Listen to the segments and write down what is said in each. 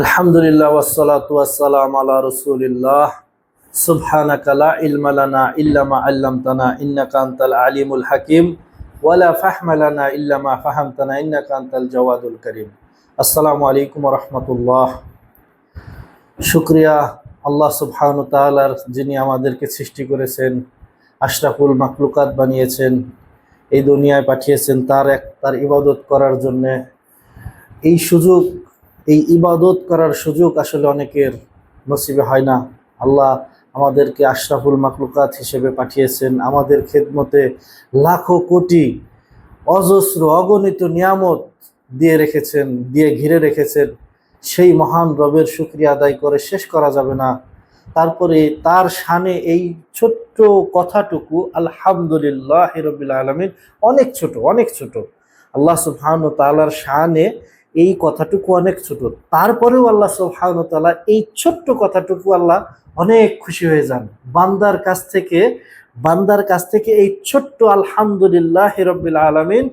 আলহামদুলিল্লাহ আলা রাসূলিল্লাহ। সুবহানাকা লা ইলমা লানা ইল্লা মা 'আল্লামতানা ইন্নাকা আনতাল হাকিম। ওয়ালা ফাহমা লানা ইল্লা ফাহামতানা ইন্নাকা আনতাল জাওয়াদুল আসসালামু আলাইকুম ওয়া রাহমাতুল্লাহ। শুকরিয়া আল্লাহ সুবহানাহু ওয়া তাআলার যিনি আমাদেরকে সৃষ্টি করেছেন, আশরাফুল মাখলুকাত বানিয়েছেন, এই দুনিয়ায় পাঠিয়েছেন তার এক, তার ইবাদত করার জন্যে। এই সুযোগ এই ইবাদত করার সুযোগ আসলে অনেকের নসিবে হয় না। আল্লাহ আমাদেরকে আশরাফুল মাকলুকাত হিসেবে পাঠিয়েছেন। আমাদের খেদমতে লাখো কোটি অজস্র, অগণিত নিয়ামত দিয়ে রেখেছেন, দিয়ে ঘিরে রেখেছেন। সেই মহান রবের শুক্রিয়া আদায় করে শেষ করা যাবে না। তারপরে তার শানে এই ছোট্ট কথাটুকু, আলহামদুলিল্লাহ রবিল আলমিন, অনেক ছোট অনেক ছোট। আল্লাহ সুবহান তালার শানে এই কথাটুকু অনেক ছোট। তারপরেও আল্লাহ সুবহান তালা এই ছোট্ট কথাটুকু আল্লাহ অনেক খুশি হয়ে যান। বান্দার কাছ থেকে, বান্দার কাছ থেকে এই ছোট্ট আলহামদুলিল্লাহ রবিল আলমিন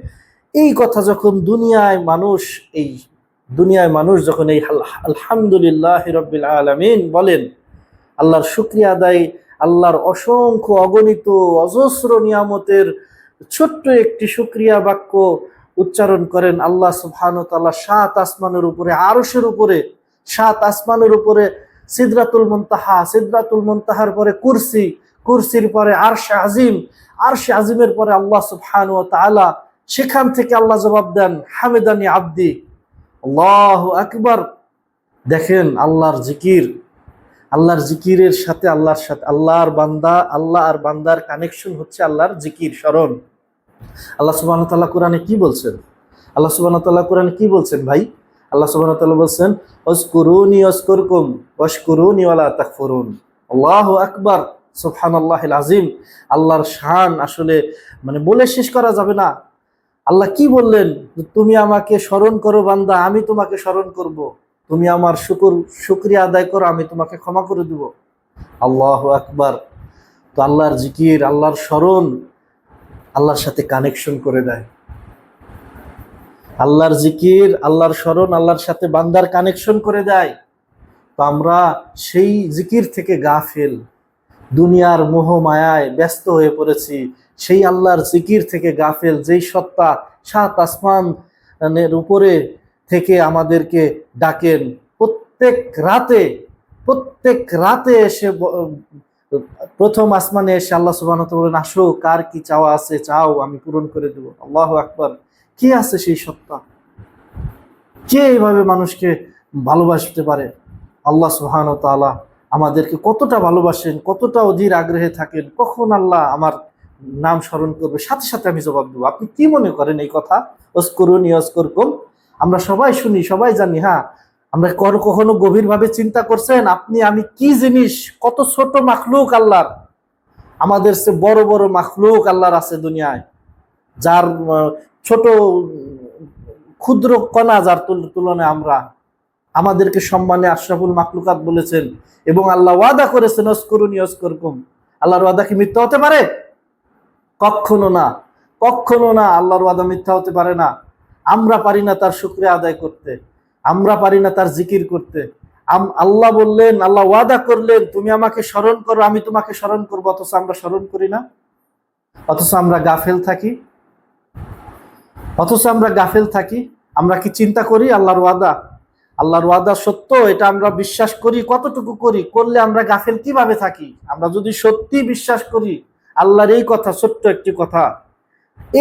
এই কথা যখন দুনিয়ায় মানুষ, এই দুনিয়ায় মানুষ যখন এই আল- আলহামদুলিল্লাহ রবিল আলমিন বলেন, আল্লাহর শুক্রিয়া আদায়, আল্লাহর অসংখ্য অগণিত অজস্র নিয়ামতের ছোট্ট একটি শুক্রিয়া বাক্য উচ্চারণ করেন আল্লাহ সুবহান তাল্লাহ সাত আসমানের উপরে, আরশের উপরে, সাত আসমানের উপরে, সিদরাতুল মুনতাহা, সিদরাতুল মুনতাহার পরে কুরসি, কুরসির পরে আরশে আজিম, আরশে আজিমের পরে আল্লাহ সুবহান ও তাআলা সেখান থেকে আল্লাহ জবাব দেন, হামেদানি আব্দি। আল্লাহ আকবার। দেখেন আল্লাহর জিকির, আল্লাহর জিকিরের সাথে আল্লাহর সাথে, আল্লাহর বান্দা, আল্লাহ আর বান্দার কানেকশন হচ্ছে আল্লাহর জিকির, স্মরণ। আল্লাহ সুবাহ তাল্লাহ কোরআনে কি বলছেন? আল্লাহ সুবাহ তাল্লাহ কোরআনে কি বলছেন ভাই? আল্লাহ সুবাহ তাল্লাহ বলছেন অস্কুরুনি অস্করকুম অস্কুরুনি ওয়ালা তাকফুরুন। আল্লাহ আকবার সুবহান আল্লাহ আজিম আল্লাহর শান আসলে মানে বলে শেষ করা যাবে না। আল্লাহ কি বললেন? তুমি আমাকে স্মরণ করো বান্দা, আমি তোমাকে স্মরণ করব। তুমি আমার শুকুর, শুক্রিয়া আদায় করো, আমি তোমাকে ক্ষমা করে দেব। আল্লাহ আকবার। তো আল্লাহর জিকির, আল্লাহর স্মরণ আল্লাহর সাথে কানেকশন করে দেয়। আল্লাহর জিকির, আল্লাহর স্মরণ, আল্লাহর সাথে বান্দার কানেকশন করে দেয়। তো আমরা সেই জিকির থেকে গাফেল, দুনিয়ার মোহ মায়ায় ব্যস্ত হয়ে পড়েছি। সেই আল্লাহর জিকির থেকে গাফেল, যেই সত্তা, সাত আসমানের উপরে থেকে আমাদেরকে ডাকেন। প্রত্যেক রাতে প্রত্যেক রাতে এসে প্রথম আসমানে এসে আল্লাহ সুবাহ বলেন, আসো, কার কি চাওয়া আছে চাও, আমি পূরণ করে দেবো। আল্লাহ আকবার। কে আছে সেই সত্তা? কে এইভাবে মানুষকে ভালোবাসতে পারে? আল্লাহ সুহান তাআলা আমাদেরকে কতটা ভালোবাসেন, কতটা অধীর আগ্রহে থাকেন, কখন আল্লাহ আমার নাম স্মরণ করবে? সাথে সাথে আমি জবাব দেবো। আপনি কি মনে করেন এই কথা? অস্করুন ইয়স্করকুম আমরা সবাই শুনি, সবাই জানি হ্যাঁ আমরা কখনো গভীরভাবে চিন্তা করছেন, আপনি, আমি কি জিনিস, কত ছোট মাখলুক আল্লাহর? আমাদের সে বড় বড় মাখলুক আল্লাহর আছে দুনিয়ায়, যার ছোট, ক্ষুদ্র কণা যার তুল- তুলনায় আমরা। আমাদেরকে সম্মানে আশরাফুল মাকলুকাত বলেছেন এবং আল্লাহ ওয়াদা করেছেন, অস্করুন ইয়স্করকুম আল্লাহর ওয়াদা কি মিথ্যা হতে পারে? কখনো না। কখনো না, আল্লাহর ওয়াদা মিথ্যা হতে পারে না। আমরা পারি না তার শুক্রিয়া আদায় করতে। আমরা পারি না তার জিকির করতে। আল্লাহ বললেন, আল্লাহ ওয়াদা করলেন, তুমি আমাকে স্মরণ করো, আমি তোমাকে স্মরণ করব, অথচ আমরা স্মরণ করি না। অথচ আমরা গাফেল থাকি। অথচ আমরা গাফেল থাকি। আমরা কি চিন্তা করি আল্লাহর ওয়াদা? আল্লাহর ওয়াদা সত্য, এটা আমরা বিশ্বাস করি, কতটুকু করি, করলে আমরা গাফেল কীভাবে থাকি? আমরা যদি সত্যি বিশ্বাস করি, আল্লাহর এই কথা ছোট্ট একটি কথা।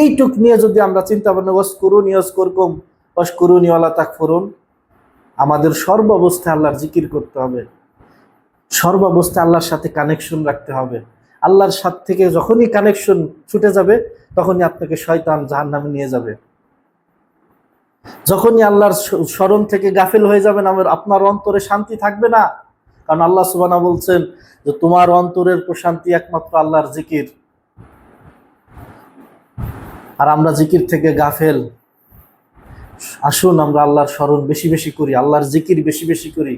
এইটুক নিয়ে যদি আমরা চিন্তা ভাবনা ওয়াস করুন ইয়স করকুম ওয়াস করুন ইওয়ালা তাক ফরুন আমাদের সর্বাবস্থায় আল্লাহর জিকির করতে হবে। সর্বাবস্থায় আল্লাহর সাথে কানেকশন রাখতে হবে। আল্লাহর সাথে থেকে যখনই কানেকশন ছুটে যাবে, তখনই আপনাকে শয়তান জাহান নামে নিয়ে যাবে। যখনই আল্লাহর স্মরণ থেকে গাফিল হয়ে যাবেন, আমার আপনার অন্তরে শান্তি থাকবে না। কারণ আল্লাহ সুবানা বলছেন যে, তোমার অন্তরের প্রশান্তি একমাত্র আল্লাহর জিকির। আর আমরা জিকির থেকে গাফেল আসুন আমরা আল্লাহর স্মরণ বেশি বেশি করি, আল্লাহর জিকির বেশি বেশি করি।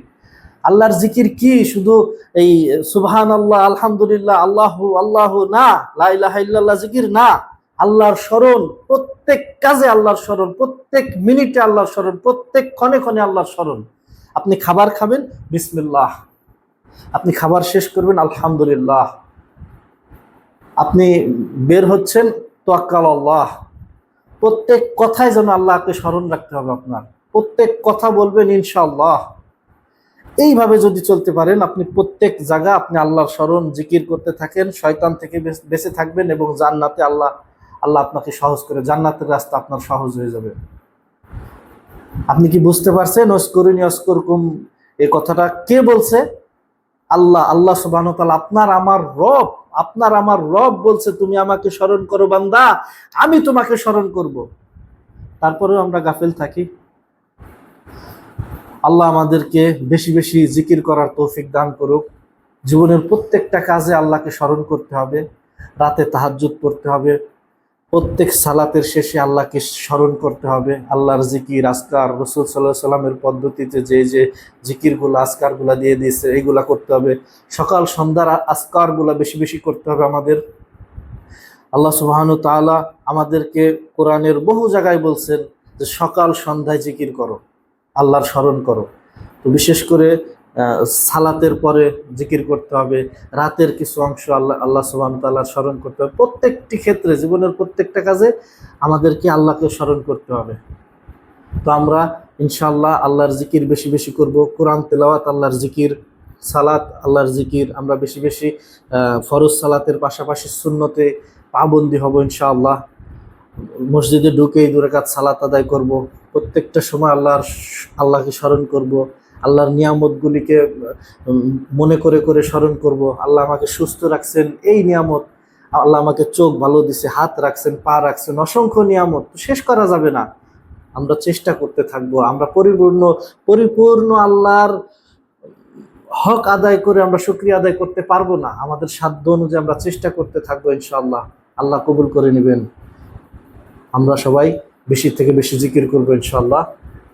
আল্লাহর জিকির কি? শুধু এই সুবহান আল্লাহ আলহামদুলিল্লাহ, আল্লাহ আল্লাহ না লাইলাহ জিকির না। আল্লাহর স্মরণ প্রত্যেক কাজে আল্লাহর স্মরণ, প্রত্যেক মিনিটে আল্লাহর স্মরণ, প্রত্যেক ক্ষণে ক্ষণে আল্লাহর স্মরণ। আপনি খাবার খাবেন, বিসমিল্লাহ। আপনি খাবার শেষ করবেন, আলহামদুলিল্লাহ। আপনি বের হচ্ছেন, তোয়াক্কাল আল্লাহ। প্রত্যেক কথায় যেন আল্লাহকে স্মরণ রাখতে হবে আপনার। প্রত্যেক কথা বলবেন ইনশাআল্লাহ। এইভাবে যদি চলতে পারেন, আপনি প্রত্যেক জায়গা আপনি আল্লাহর স্মরণ, জিকির করতে থাকেন, শয়তান থেকে বেঁচে থাকবেন এবং জান্নাতে আল্লাহ আল্লাহ আপনাকে সহজ করে, জান্নাতের রাস্তা আপনার সহজ হয়ে যাবে। আপনি কি বুঝতে পারছেন? অস্করিনী অস্করকুম এ কথাটা কে বলছে? আল্লাহ আল্লাহ সুবাহ আপনার, আমার রব আপনার আমার রব বলছে, তুমি আমাকে স্মরণ করো বান্দা, আমি তোমাকে স্মরণ করব। তারপরেও আমরা গাফেল থাকি। আল্লাহ আমাদেরকে বেশি বেশি জিকির করার তৌফিক দান করুক। জীবনের প্রত্যেকটা কাজে আল্লাহকে স্মরণ করতে হবে। রাতে তাহাজুত করতে হবে। প্রত্যেক সালাতের শেষে আল্লাহকে স্মরণ করতে হবে। আল্লাহর জিকির আসকার রসুল সাল্লাহ সাল্লামের পদ্ধতিতে যে যে জিকিরগুলো আসকারগুলো দিয়ে দিয়েছে, এইগুলা করতে হবে। সকাল, সন্ধ্যার আসকারগুলো বেশি বেশি করতে হবে আমাদের। আল্লাহ সুবহানু তাআলা আমাদেরকে কোরআনের বহু জায়গায় বলছেন যে, সকাল, সন্ধ্যায় জিকির করো, আল্লাহর স্মরণ করো। তো বিশেষ করে সালাতের পরে জিকির করতে হবে, রাতের কিছু অংশ আল্লাহ আল্লাহ সুবাহ তাল্লাহ স্মরণ করতে হবে। প্রত্যেকটি ক্ষেত্রে, জীবনের প্রত্যেকটা কাজে আমাদেরকে আল্লাহকে স্মরণ করতে হবে। তো আমরা ইনশাল্লাহ আল্লাহর জিকির বেশি বেশি করব। কোরআন তেলাওয়াত আল্লাহর জিকির, সালাত আল্লাহর জিকির, আমরা বেশি বেশি ফরজ সালাতের পাশাপাশি শূন্যতে পাবন্দি হব ইনশাআল্লাহ। মসজিদে ঢুকেই দূরে কাজ সালাত আদায় করব। প্রত্যেকটা সময় আল্লাহর আল্লাহকে স্মরণ করব। আল্লাহর নিয়ামতগুলিকে মনে করে করে স্মরণ করব। আল্লাহ আমাকে সুস্থ রাখছেন, এই নিয়ামত। আল্লাহ আমাকে চোখ ভালো দিছে, হাত রাখছেন, পা রাখছেন, অসংখ্য নিয়ামত। শেষ করা যাবে না। আমরা চেষ্টা করতে থাকব। আমরা পরিপূর্ণ পরিপূর্ণ আল্লাহর হক আদায় করে আমরা শুক্রিয়া আদায় করতে পারব না। আমাদের সাধ্য অনুযায়ী আমরা চেষ্টা করতে থাকব ইনশাআল্লাহ। আল্লাহ কবুল করে নেবেন। আমরা সবাই বেশি থেকে বেশি জিকির করব ইনশাআল্লাহ।